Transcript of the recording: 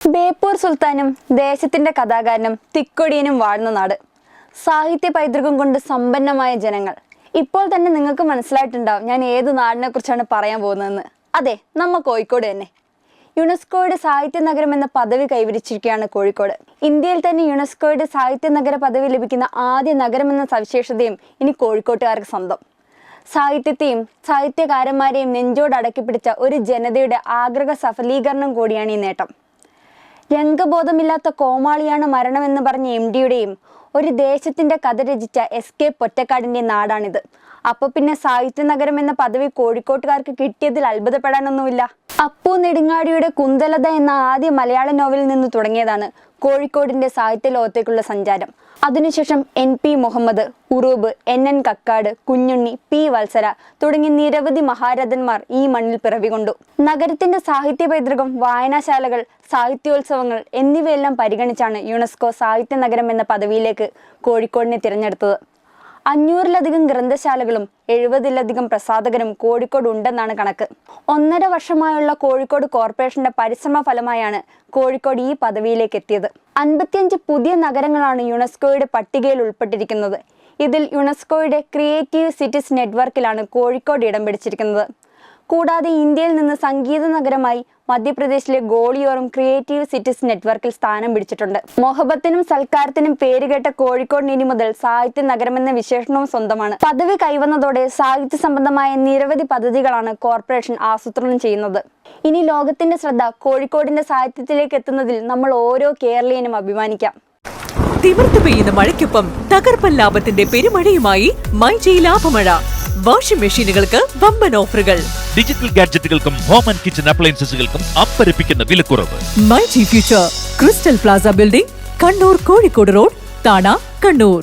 ബേപ്പൂർ സുൽത്താനും ദേശത്തിന്റെ കഥാകാരനും തിക്കൊടിയനും വാഴുന്ന നാട്. സാഹിത്യ പൈതൃകം കൊണ്ട് സമ്പന്നമായ ജനങ്ങൾ. ഇപ്പോൾ തന്നെ നിങ്ങൾക്ക് മനസ്സിലായിട്ടുണ്ടാവും ഞാൻ ഏത് നാടിനെ കുറിച്ചാണ് പറയാൻ പോകുന്നതെന്ന്. അതെ നമ്മ കോഴിക്കോട് തന്നെ. യുനെസ്കോയുടെ സാഹിത്യ നഗരം എന്ന പദവി കൈവരിച്ചിരിക്കുകയാണ് കോഴിക്കോട്. ഇന്ത്യയിൽ തന്നെ യുനെസ്കോയുടെ സാഹിത്യ നഗര പദവി ലഭിക്കുന്ന ആദ്യ നഗരം എന്ന സവിശേഷതയും ഇനി കോഴിക്കോട്ടുകാർക്ക് സ്വന്തം. സാഹിത്യത്തെയും സാഹിത്യകാരന്മാരെയും നെഞ്ചോട് അടക്കിപ്പിടിച്ച ഒരു ജനതയുടെ ആഗ്രഹ സഫലീകരണം കൂടിയാണ് ഈ നേട്ടം. രംഗബോധമില്ലാത്ത കോമാളിയാണ് മരണമെന്ന് പറഞ്ഞ എം ഡിയുടെയും ഒരു ദേശത്തിന്റെ കഥ രചിച്ച എസ് കെ പൊറ്റക്കാടിന്റെ നാടാണിത്. അപ്പൊ പിന്നെ സാഹിത്യ നഗരം എന്ന പദവി കോഴിക്കോട്ടുകാർക്ക് കിട്ടിയതിൽ അത്ഭുതപ്പെടാനൊന്നുമില്ല. അപ്പു നെടുങ്ങാടിയുടെ കുന്തലത എന്ന ആദ്യ മലയാള നോവലിൽ നിന്ന് തുടങ്ങിയതാണ്. കോഴിക്കോടിന്റെ സാഹിത്യ ലോകത്തേക്കുള്ള സഞ്ചാരം. അതിനുശേഷം N P Muhammad Uroob N N Kakkad Kunjunni P Valsala തുടങ്ങി നിരവധി മഹാരഥന്മാർ ഈ മണ്ണിൽ പിറവികൊണ്ടു. നഗരത്തിന്റെ സാഹിത്യ പൈതൃകം വായനാശാലകൾ സാഹിത്യോത്സവങ്ങൾ എന്നിവയെല്ലാം പരിഗണിച്ചാണ് യുനെസ്കോ സാഹിത്യ നഗരം എന്ന പദവിയിലേക്ക് കോഴിക്കോടിനെ തിരഞ്ഞെടുത്തത്. അഞ്ഞൂറിലധികം ഗ്രന്ഥശാലകളും എഴുപതിലധികം പ്രസാധകരും കോഴിക്കോട് ഉണ്ടെന്നാണ് കണക്ക്. ഒന്നര വർഷമായുള്ള കോഴിക്കോട് കോർപ്പറേഷന്റെ പരിശ്രമ ഫലമായാണ് കോഴിക്കോട് ഈ പദവിയിലേക്ക് എത്തിയത്. അൻപത്തിയഞ്ച് പുതിയ നഗരങ്ങളാണ് യുനെസ്കോയുടെ പട്ടികയിൽ ഉൾപ്പെട്ടിരിക്കുന്നത്. ഇതിൽ യുനെസ്കോയുടെ ക്രിയേറ്റീവ് സിറ്റീസ് നെറ്റ്വർക്കിലാണ് കോഴിക്കോട് ഇടം പിടിച്ചിരിക്കുന്നത്. കൂടാതെ ഇന്ത്യയിൽ നിന്ന് സംഗീത നഗരമായി മധ്യപ്രദേശിലെ ഗോളിയോറും ക്രിയേറ്റീവ് സിറ്റീസ് നെറ്റ്വർക്കിൽ സ്ഥാനം പിടിച്ചിട്ടുണ്ട്. മൊഹബത്തിനും സൽക്കാരത്തിനും പേരുകേട്ട കോഴിക്കോട് ഇനി മുതൽ സാഹിത്യ നഗരമെന്ന വിശേഷണവും സ്വന്തമാണ്. പദവി കൈവന്നതോടെ സാഹിത്യ സംബന്ധമായ നിരവധി പദ്ധതികളാണ് കോർപ്പറേഷൻ ആസൂത്രണം ചെയ്യുന്നത്. ഇനി ലോകത്തിന്റെ ശ്രദ്ധ കോഴിക്കോടിന്റെ സാഹിത്യത്തിലേക്ക് എത്തുന്നതിൽ നമ്മൾ ഓരോ കേരളീയനും അഭിമാനിക്കാം. തിമിർത്ത് പെയ്യുന്ന മഴയ്ക്കൊപ്പം തകർപ്പൻ ലാഭത്തിന്റെ പെരുമഴയുമായി മൈജി ലാഭമഴ. വാഷിംഗ് മെഷീനുകൾക്ക് വമ്പൻ ഓഫറുകൾ. ഡിജിറ്റൽ ഗാഡ്ജറ്റുകൾക്കും ഹോം ആൻഡ് കിച്ചൺ അപ്ലയൻസസുകൾക്കും അമ്പരപ്പിക്കുന്ന വിലക്കുറവ്. MyG future crystal plaza building Kannur Kozhikode road Thana Kannur